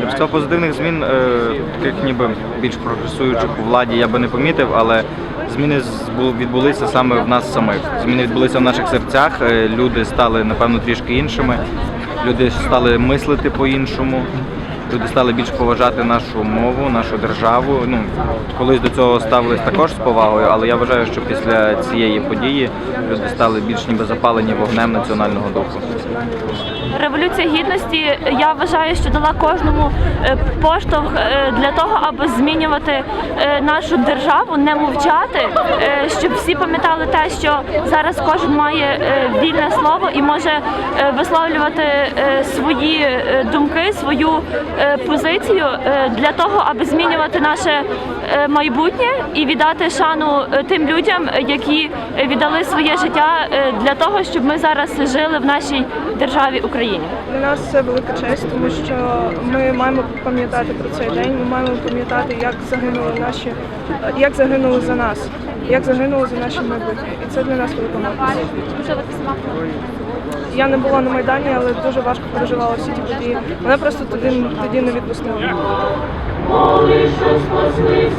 Якщо позитивних змін, е, таких ніби більш прогресуючих у владі, я би не помітив, але зміни відбулися саме в нас самих. Зміни відбулися в наших серцях. Е, люди стали напевно трішки іншими. Люди стали мислити по-іншому. Люди стали більш поважати нашу мову, нашу державу. Ну колись до цього ставились також з повагою, але я вважаю, що після цієї події люди стали більш ніби запалені вогнем національного духу. Революція гідності я вважаю, що дала кожному е, поштовх е, для того, аби змінювати е, нашу державу, не мовчати, щоб всі пам'ятали те, що зараз кожен має вільне слово і може висловлювати свої думки, свою позицію е, для того, аби змінювати наше е, майбутнє і віддати шану е, тим людям, е, які е, віддали своє життя е, для того, щоб ми зараз жили в нашій державі Україні. Для нас це велика честь, тому що ми маємо пам'ятати про цей день. Ми маємо пам'ятати, як загинули наші, як загинули за нас, як загинули за наше майбутнє. І це для нас велика можливість. Я не була на Майдані, але дуже важко переживала всі ті події. Мене просто тоді, тоді не відпустили. Моли, що спасли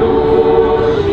душі.